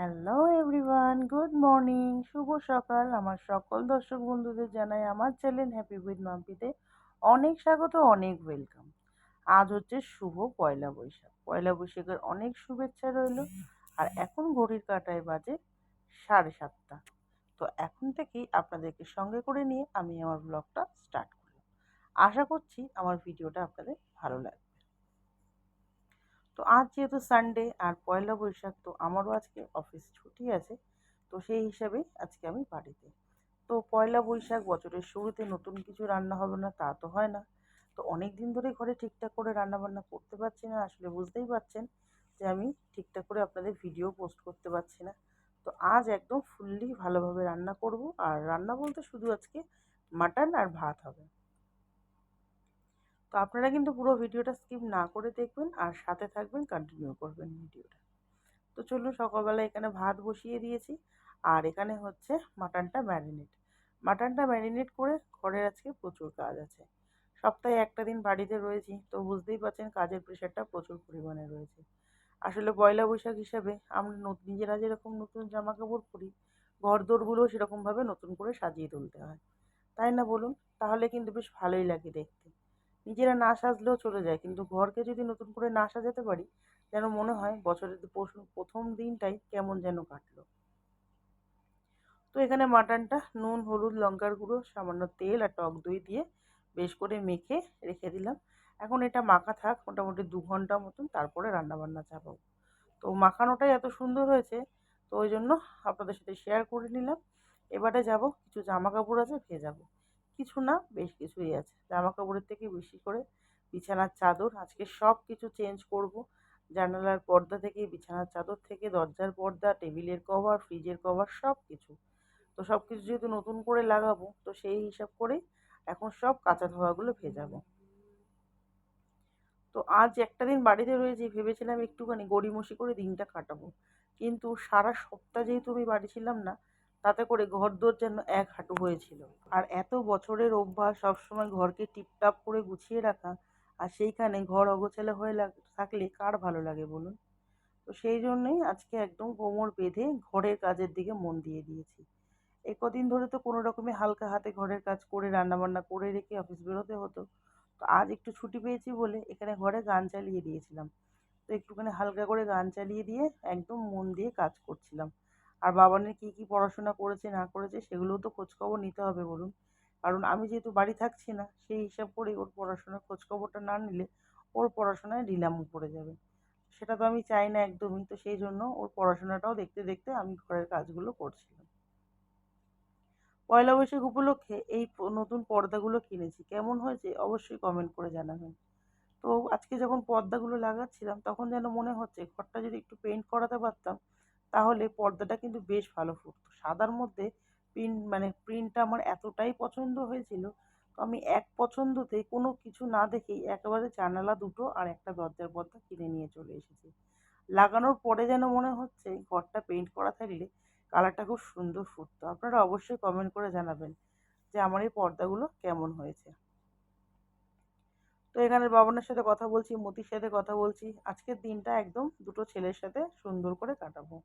Hello everyone good morning শুভ সকাল। আমার সকল দর্শক বন্ধুদের জানাই আমার চ্যানেল হ্যাপি উইথ মাম্পিতে অনেক স্বাগত, অনেক ওয়েলকাম আজ হচ্ছে শুভ পয়লা বৈশাখ। পয়লা বৈশাখের অনেক শুভেচ্ছা রইল। আর এখন ঘড়ির কাটায় বাজে সাড়ে সাতটা। তো এখন থেকেই আপনাদেরকে সঙ্গে করে নিয়ে আমি আমার ব্লগটা স্টার্ট করলাম। আশা করছি আমার ভিডিওটা আপনাদের ভালো লাগবে। তো আজ যেহেতু সানডে আর পয়লা বৈশাখ, তো আমারও আজকে অফিস ছুটি আছে, তো সেই হিসাবে আজকে আমি বাড়িতে। তো পয়লা বৈশাখ বছরের শুরুতে নতুন কিছু রান্না হবে না, তা তো হয় না। তো অনেক দিন ধরে ঘরে ঠিকঠাক করে রান্না বান্না করতে পারছি না, আসলে বুঝতেই পারছেন যে আমি ঠিকঠাক করে আপনাদের ভিডিও পোস্ট করতে পারছি না। তো আজ একদম ফুললি ভালোভাবে রান্না করব, আর রান্না বলতে শুধু আজকে মাটন আর ভাত হবে। তো আপনারা কিন্তু পুরো ভিডিওটা স্কিপ না করে দেখবেন আর সাথে থাকবেন কন্টিনিউ করবেন ভিডিওটা। তো চলুন সকালবেলা এখানে ভাত বসিয়ে দিয়েছি আর এখানে হচ্ছে মাটনটা ম্যারিনেট মাটনটা ম্যারিনেট করে ঘরের আজকে প্রচুর কাজ আছে। সপ্তাহে একটা দিন বাড়িতে রয়েছি তো বুঝতেই পারছেন কাজের প্রেশারটা প্রচুর পরিমাণে রয়েছে। আসলে পয়লা বৈশাখ হিসাবে আমরা নিজেরা যেরকম নতুন জামা কাপড় পরি ঘর দোরগুলোও সেরকমভাবে নতুন করে সাজিয়ে তুলতে হয়। তাই না বলুন? তাহলে কিন্তু বেশ ভালোই লাগে দেখতে। নিজেরা না সাজলেও চলে যায়। কিন্তু ঘরকে যদি নতুন করে না সাজাতে পারি, যেন মনে হয় বছরের প্রথম দিনটাই কেমন যেন কাটলো। তো এখানে মাটনটা নুন, হলুদ, লঙ্কার গুঁড়ো, সামান্য তেল আর টক দই দিয়ে বেশ করে মেখে রেখে দিলাম। এখন এটা মাখা থাক, মোটামুটি দু ঘণ্টা মতন তারপরে রান্নাবান্না চাপাবো। তো মাখানোটাই এত সুন্দর হয়েছে, তো ওই জন্য আপনাদের সাথে শেয়ার করে নিলাম। এবারে যাব, কিছু জামা কাপড় আছে, ভেজাবো। কিছু না, বেশ কিছুই আছে। জামা কাপড়ের থেকে বেশি করে বিছানার চাদর, আজকে সব কিছু চেঞ্জ করব। জানালার পর্দা থেকে, বিছানার চাদর থেকে, দরজার পর্দা, টেবিলের কভার ফ্রিজের কভার সব কিছু। তো সব কিছু যেহেতু নতুন করে লাগাবো, তো সেই হিসাব করে এখন সব কাঁচা ধোয়াগুলো ভেজাবো। তো আজ একটা দিন বাড়িতে রয়েছি, ভেবেছিলাম একটুখানি গড়িমসি করে দিনটা কাটাবো। কিন্তু সারা সপ্তাহ যেহেতু আমি বাড়ি ছিলাম না তাতে করে ঘরদোর যেন এক হাঁটু হয়েছিল। আর এত বছরের অভ্যাস সবসময় ঘরকে টিপটাপ করে গুছিয়ে রাখা আর সেইখানে ঘর অগোছালো হয়ে থাকলে কার ভালো লাগে বলুন? তো সেই জন্যই আজকে একদম কোমর বেঁধে ঘরের কাজের দিকে মন দিয়ে দিয়েছি। এই কদিন ধরে তো কোনো রকমে হালকা হাতে ঘরের কাজ করে, রান্নাবান্না করে রেখে অফিস বেরোতে হতো। তো আজ একটু ছুটি পেয়েছি বলে এখানে ঘরে গান চালিয়ে দিয়েছিলাম। তো একটুখানি হালকা করে গান চালিয়ে দিয়ে একদম মন দিয়ে কাজ করছিলাম। আর বাবানের কী কী পড়াশোনা করেছে, না করেছে, সেগুলোও তো খোঁজখবর নিতে হবে বলুন। কারণ আমি যেহেতু বাড়ি থাকছি না, সেই হিসাব করেই ওর পড়াশোনার খোঁজখবরটা না নিলে ওর পড়াশোনায় ঢিলামি পড়ে যাবে। সেটা তো আমি চাই না একদমই, তো সেই জন্য ওর পড়াশোনাটাও দেখতে দেখতে আমি ঘরের কাজগুলো করছিলাম। পয়লা বৈশাখ উপলক্ষে এই নতুন পর্দাগুলো কিনেছি। কেমন হয়েছে অবশ্যই কমেন্ট করে জানাবেন। তো আজকে যখন পর্দাগুলো লাগাচ্ছিলাম, তখন যেন মনে হচ্ছে, ঘরটা যদি একটু পেইন্ট করাতে পারতাম তাহলে পর্দাটা কিন্তু বেশ ভালো ফুটতো। সাদার মধ্যে প্রিন্ট মানে প্রিন্টটা আমার এতটাই পছন্দ হয়েছিল, তো আমি এক পছন্দতে কোনো কিছু না দেখেই একেবারে জানালা দুটো আর একটা দরজার পর্দা কিনে নিয়ে চলে এসেছি। লাগানোর পরে যেন মনে হচ্ছে ঘরটা পেইন্ট করা থাকলে কালারটা খুব সুন্দর ফুটতো। আপনারা অবশ্যই কমেন্ট করে জানাবেন যে আমার এই পর্দাগুলো কেমন হয়েছে। তো এখানে বাবনের সাথে কথা বলছি, মতির সাথে কথা বলছি। আজকের দিনটা একদম দুটো ছেলের সাথে সুন্দর করে কাটাবো।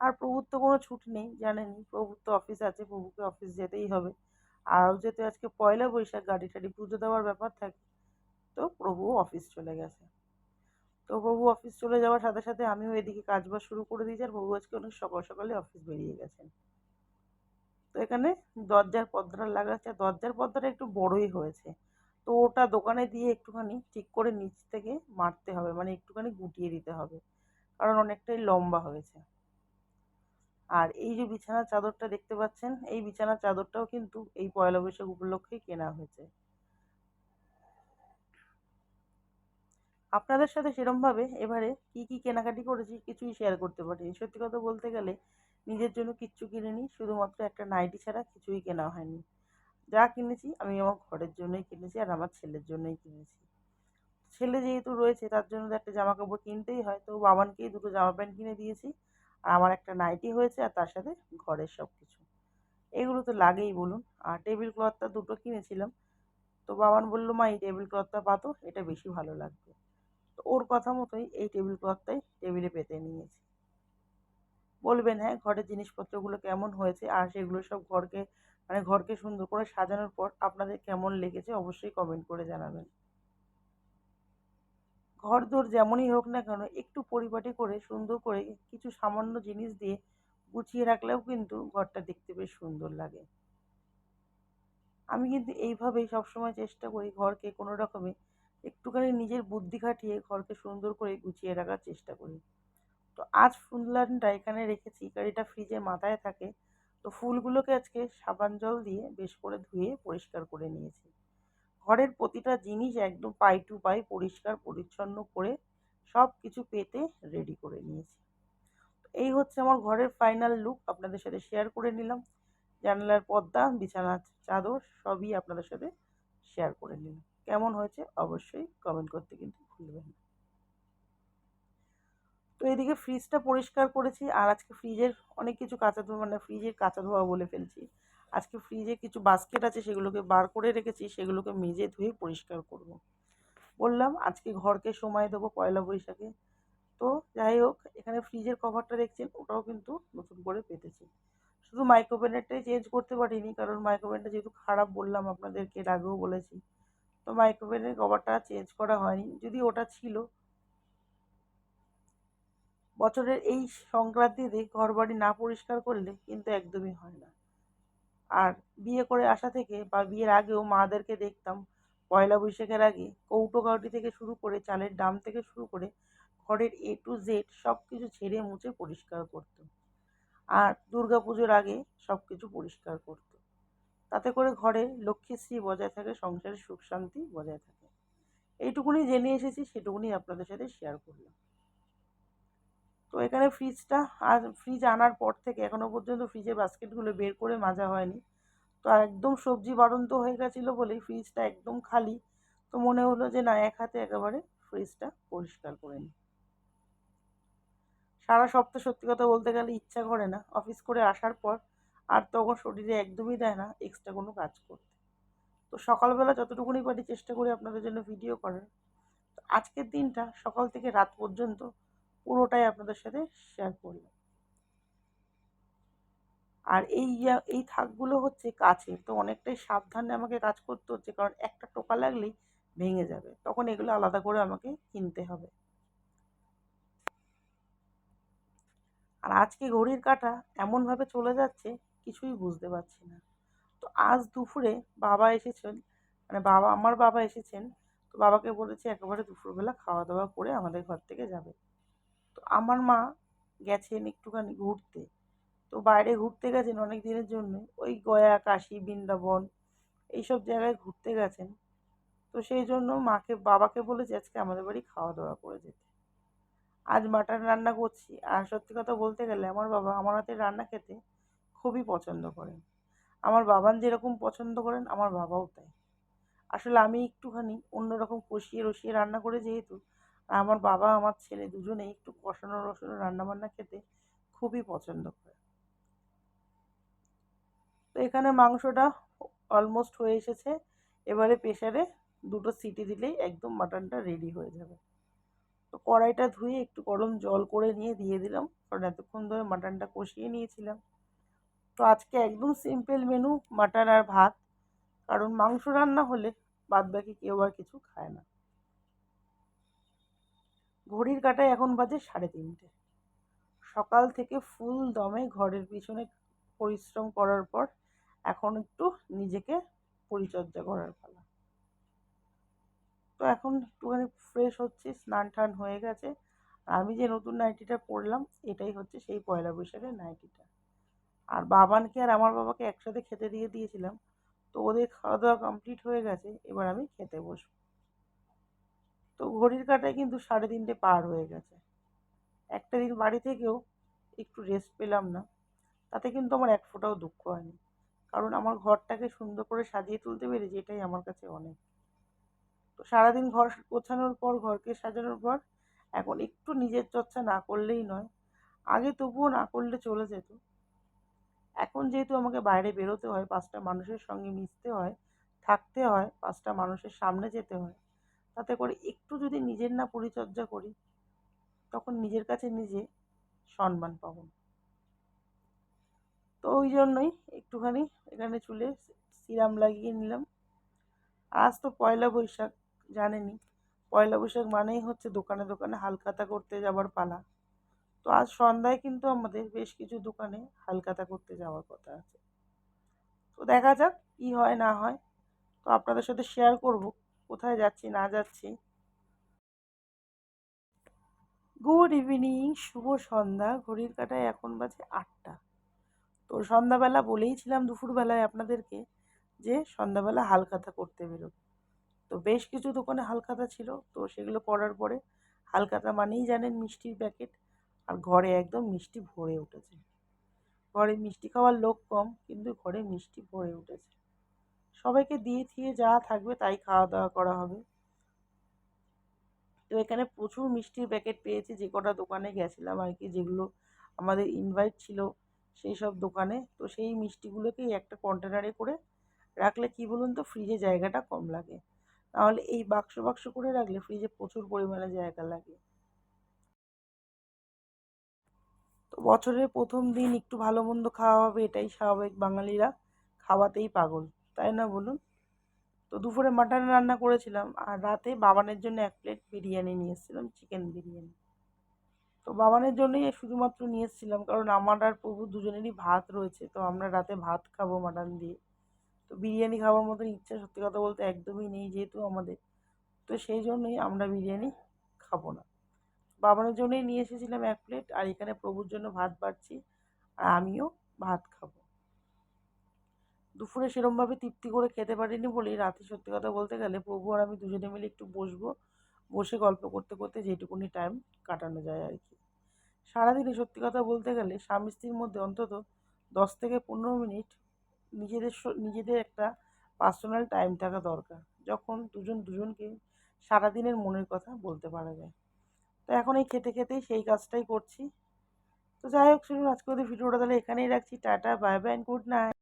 আর প্রভুর তো কোনো ছুটি নেই, জানেনই। প্রভুর তো অফিস আছে, প্রভুকে অফিস যেতেই হবে। আর যেহেতু আজকে পয়লা বৈশাখ, গাড়ি টাড়ি পুজো দেওয়ার ব্যাপার থাকে, তো প্রভু অফিস চলে গেছে। তো প্রভু অফিস চলে যাওয়ার সাথে সাথে আমিও এদিকে কাজবাজ শুরু করে দিয়েছি, আর প্রভু আজকে অনেক সকাল সকালে অফিস বেরিয়ে গেছেন। তো এখানে দরজার পর্দাটা লাগাচ্ছে দরজার পর্দাটা একটু বড়ই হয়েছে। তো ওটা দোকানে দিয়ে একটুখানি ঠিক করে নিচ থেকে মারতে হবে মানে একটুখানি গুটিয়ে দিতে হবে। কারণ অনেকটাই লম্বা হয়েছে। আর এই যে বিছানার চাদরটা দেখতে পাচ্ছেন, এই বিছানার চাদরটাও কিন্তু এই পয়লা বৈশাখ উপলক্ষেই কেনা হয়েছে। আপনাদের সাথে সেরমভাবে এবারে কি কি কেনাকাটি করেছি কিছুই শেয়ার করতে পারিনি। সত্যি কথা বলতে গেলে নিজের জন্য কিচ্ছু কিনিনি, শুধুমাত্র একটা নাইটি ছাড়া কিছুই কেনা হয়নি। যা কিনেছি আমি আমার ঘরের জন্যই কিনেছি আর আমার ছেলের জন্যই কিনেছি। ছেলে যেহেতু রয়েছে তার জন্য তো একটা জামা কাপড় কিনতেই হয়। তো বাবানকেই দুটো জামা প্যান্ট কিনে দিয়েছি আর আমার একটা নাইটি হয়েছে আর তার সাথে ঘরের সব কিছু এগুলো তো লাগেই বলুন। আর টেবিল ক্লথটা দুটো কিনেছিলাম। তো বাবান বলল, মা, এই টেবিল ক্লথটা পাতো, এটা বেশি ভালো লাগবে। তো ওর কথা মতোই এই টেবিল ক্লথটাই টেবিলে পেতে নিয়েছি। বলবেন হ্যাঁ ঘরের জিনিসপত্রগুলো কেমন হয়েছে? আর সেগুলো সব ঘরকে মানে ঘরকে সুন্দর করে সাজানোর পর আপনাদের কেমন লেগেছে অবশ্যই কমেন্ট করে জানাবেন। ঘর দোর যেমনই হোক না কেন, একটু পরিপাটি করে, সুন্দর করে কিছু সামান্য জিনিস দিয়ে গুছিয়ে রাখলেও কিন্তু ঘরটা দেখতে বেশ সুন্দর লাগে। আমি কিন্তু এইভাবেই সবসময় চেষ্টা করি ঘরকে কোনো রকমে একটুখানি নিজের বুদ্ধি খাটিয়ে ঘরকে সুন্দর করে গুছিয়ে রাখার চেষ্টা করি। তো আজ ফুলদানটা এখানে রেখেছি, কারণ এটা ফ্রিজের মাথায় থাকে। তো ফুলগুলোকে আজকে সাবান জল দিয়ে বেশ করে ধুয়ে পরিষ্কার করে নিয়েছি। ঘরের প্রতিটা জিনিস একদম পাই টু পাই পরিষ্কার, পরিচ্ছন্ন করে সব কিছু পেতে রেডি করে নিয়েছি। এই হচ্ছে আমার ঘরের ফাইনাল লুক আপনাদের সাথে শেয়ার করে নিলাম। জানালার পর্দা, বিছানার চাদর সবই আপনাদের সাথে শেয়ার করে নিলাম। কেমন হয়েছে অবশ্যই কমেন্ট করতে কিন্তু ভুলবেন না। এদিকে ফ্রিজটা পরিষ্কার করেছি, আর আজকে ফ্রিজের অনেক কিছু কাঁচা ধোয়া মানে ফ্রিজের কাঁচা ধোয়া বলে ফেলছি। আজকে ফ্রিজে কিছু বাস্কেট আছে, সেগুলোকে বার করে রেখেছি, সেগুলোকে মেজে ধুয়ে পরিষ্কার করব। বললাম, আজকে ঘরকে সময় দেবো পয়লা বৈশাখে। তো যাই হোক, এখানে ফ্রিজের কভারটা দেখছেন, ওটাও কিন্তু নতুন করে পেতেছি। শুধু মাইক্রোওভেনেরটাই চেঞ্জ করতে পারিনি, কারণ মাইক্রোওভেনটা যেহেতু খারাপ বললাম আপনাদেরকে, এর আগেও বলেছি। তো মাইক্রোওভেনের কভারটা চেঞ্জ করা হয়নি, যদি ওটা ছিল বছরের এই সংক্রান্তিতে ঘরবাড়ি না পরিষ্কার করলে কিন্তু একদমই হয় না। আর বিয়ে করে আসা থেকে বা বিয়ের আগেও মাদেরকে দেখতাম, পয়লা বৈশাখের আগে কৌটো কাউটি থেকে শুরু করে চালের ডাম থেকে শুরু করে ঘরের এ টু জেড সব কিছু ছেড়ে মুছে পরিষ্কার করতো। আর পুজোর আগে সব কিছু পরিষ্কার করতো। তাতে করে ঘরে লক্ষ্মীশ্রী বজায় থাকে সংসারের সুখ শান্তি বজায় থাকে। এইটুকুনি জেনে এসেছি, সেটুকুনি আপনাদের সাথে শেয়ার করলাম। তো এখানে ফ্রিজটা আর ফ্রিজ আনার পর থেকে এখনও পর্যন্ত ফ্রিজের বাস্কেটগুলো বের করে মাজা হয়নি। তো একদম সবজি বাড়ন্ত হয়ে গেছিল বলেই ফ্রিজটা একদম খালি। তো মনে হলো যে না, এক হাতে একেবারে ফ্রিজটা পরিষ্কার করে নিই। সারা সপ্তাহ সত্যি কথা বলতে গেলে ইচ্ছা করে না। অফিস করে আসার পর আর তখন শরীরে একদমই দেয় না এক্সট্রা কোনো কাজ করতে। তো সকালবেলা যতটুকুনি পারি চেষ্টা করি আপনাদের জন্য ভিডিও করার। আজকের দিনটা সকাল থেকে রাত পর্যন্ত পুরোটাই আপনাদের সাথে শেয়ার করলাম। আর এই এই থাকগুলো হচ্ছে কাছের তো অনেকটাই সাবধানে আমাকে কাজ করতে হচ্ছে, কারণ একটা টোকা লাগলেই ভেঙে যাবে। তখন এগুলো আলাদা করে আমাকে কিনতে হবে। আর আজকে ঘড়ির কাঁটা এমনভাবে চলে যাচ্ছে, কিছুই বুঝতে পারছি না। তো আজ দুপুরে বাবা এসেছেন মানে বাবা, আমার বাবা এসেছেন, তো বাবাকে বলেছি একেবারে দুপুরবেলা খাওয়া দাওয়া করে আমাদের ঘর থেকে যাবে। আমার মা গেছেন একটুখানি ঘুরতে। তো বাইরে ঘুরতে গেছেন অনেক দিনের জন্য। ওই গয়া, কাশি, বৃন্দাবন এইসব জায়গায় ঘুরতে গেছেন। তো সেই জন্য মাকে, বাবাকে বলেছি আজকে আমাদের বাড়ি খাওয়া দাওয়া করে যেতে। আজ মাটন রান্না করছি। আর সত্যি কথা বলতে গেলে আমার বাবা আমার হাতের রান্না খেতে খুবই পছন্দ করেন। আমার বাবান যেরকম পছন্দ করেন, আমার বাবাও তাই। আসলে আমি একটুখানি অন্যরকম কষিয়ে রসিয়ে রান্না করে যেহেতু আমার বাবা, আমার ছেলে দুজনেই একটু কষানো রসানো রান্নাবান্না খেতে খুবই পছন্দ করে। তো এখানে মাংসটা অলমোস্ট হয়ে এসেছে। এবারে প্রেশারে দুটো সিটি দিলেই একদম মাটনটা রেডি হয়ে যাবে। তো কড়াইটা ধুয়ে একটু গরম জল করে নিয়ে দিয়ে দিলাম, কারণ এতক্ষণ ধরে মাটনটা কষিয়ে নিয়েছিলাম। তো আজকে একদম সিম্পল মেনু মাটন আর ভাত, কারণ মাংস রান্না হলে বাদ বাকি কেউ আর কিছু খায় না। ঘড়ির কাটায় এখন বাজে সাড়ে তিনটে। সকাল থেকে ফুল দমে ঘরের পিছনে পরিশ্রম করার পর এখন একটু নিজেকে পরিচর্যা করার পালা। তো এখন একটুখানি ফ্রেশ হচ্ছি, স্নান টান হয়ে গেছে। আমি যে নতুন নাইটিটা পরলাম, এটাই হচ্ছে সেই পয়লা বৈশাখের নাইটিটা। আর বাবানকে আর আমার বাবাকে একসাথে খেতে দিয়ে দিয়েছিলাম, তো ওদের খাওয়া দাওয়া কমপ্লিট হয়ে গেছে, এবার আমি খেতে বসবো। তো ঘড়ির কাটায় কিন্তু সাড়ে তিনটে পার হয়ে গেছে। একটা দিন বাড়ি থেকেও একটু রেস্ট পেলাম না। তাতে কিন্তু আমার এক ফোঁটাও দুঃখ হয়নি। কারণ আমার ঘরটাকে সুন্দর করে সাজিয়ে তুলতে পেরেছি, এটাই আমার কাছে অনেক। তো সারাদিন ঘর গোছানোর পর, ঘরকে সাজানোর পর, এখন একটু নিজের চর্চা না করলেই নয়। আগে তবুও না করলে চলে যেত। এখন যেহেতু আমাকে বাইরে বেরোতে হয়, পাঁচটা মানুষের সঙ্গে মিশতে হয়, থাকতে হয়, পাঁচটা মানুষের সামনে যেতে হয় তাতে করে একটু যদি নিজের না পরিচর্যা করি, তখন নিজের কাছে নিজে সম্মান পাবো। তো ওই জন্যই একটুখানি এখানে চুলে সিরাম লাগিয়ে নিলাম। আজ তো পয়লা বৈশাখ, জানেনই। পয়লা বৈশাখ মানেই হচ্ছে দোকানে দোকানে হালখাতা করতে যাবার পালা। তো আজ সন্ধ্যায় কিন্তু আমাদের বেশ কিছু দোকানে হালখাতা করতে যাওয়ার কথা আছে। তো দেখা যাক কী হয়, না হয়। তো আপনাদের সাথে শেয়ার করব। কোথায় যাচ্ছি, না যাচ্ছি? গুড ইভিনিং শুভ সন্ধ্যা। ঘড়ির কাটায় এখন বাজে আটটা। তো সন্ধ্যাবেলা বলেইছিলাম দুপুরবেলায় আপনাদেরকে যে সন্ধ্যাবেলা হালখাতা করতে বেরোবো। তো বেশ কিছু দোকানে হালখাতা ছিল, তো সেগুলো করার পরে হালখাতা মানেই জানেন মিষ্টির প্যাকেট, আর ঘরে একদম মিষ্টি ভরে উঠেছে। ঘরে মিষ্টি খাওয়ার লোক কম, কিন্তু ঘরে মিষ্টি ভরে উঠেছে। সবাইকে দিয়ে থিয়ে যা থাকবে তাই খাওয়া দাওয়া করা হবে। তো এখানে প্রচুর মিষ্টির প্যাকেট পেয়েছি, যে কটা দোকানে গেছিলাম আর কি, যেগুলো আমাদের ইনভাইট ছিল সেই সব দোকানে। তো সেই মিষ্টিগুলোকেই একটা কন্টেনারে করে রাখলে কি বলুন তো ফ্রিজে জায়গাটা কম লাগে। নাহলে এই বাক্স বাক্স করে রাখলে ফ্রিজে প্রচুর পরিমাণে জায়গা লাগে। তো বছরের প্রথম দিন একটু ভালো মন্দ খাওয়া হবে, এটাই স্বাভাবিক। বাঙালিরা খাওয়াতেই পাগল। তাই না বলুন? তো দুপুরে মাটন রান্না করেছিলাম আর রাতে বাবানের জন্য এক প্লেট বিরিয়ানি নিয়ে এসেছিলাম, চিকেন বিরিয়ানি। তো বাবানের জন্যই শুধুমাত্র নিয়ে এসেছিলাম, কারণ আমার আর প্রভু দুজনেরই ভাত রয়েছে, তো আমরা রাতে ভাত খাব মাটন দিয়ে। তো বিরিয়ানি খাওয়ার মতন ইচ্ছা সত্যি কথা বলতে একদমই নেই যেহেতু আমাদের। তো সেই জন্যই আমরা বিরিয়ানি খাব না। বাবানের জন্যই নিয়ে এসেছিলাম এক প্লেট, আর এখানে প্রভুর জন্য ভাত বাড়ছি, আর আমিও ভাত খাব। দুপুরে সেরমভাবে তৃপ্তি করে খেতে পারিনি বলেই রাতে সত্যি কথা বলতে গেলে প্রভু আর আমি দুজনে মিলে একটু বসবো, বসে গল্প করতে করতে যেটুকুনি টাইম কাটানো যায় আর কি। সারাদিনে সত্যি কথা বলতে গেলে স্বামী স্ত্রীর মধ্যে অন্তত দশ থেকে পনেরো মিনিট নিজেদের নিজেদের একটা পার্সোনাল টাইম থাকা দরকার, যখন দুজন দুজনকে সারাদিনের মনের কথা বলতে পারা যায়। তো এখন এই খেতে খেতেই সেই কাজটাই করছি। তো যাই হোক শুনুন আজকে ওদের ভিডিওটা তাহলে এখানেই রাখছি। Tata bye bye good night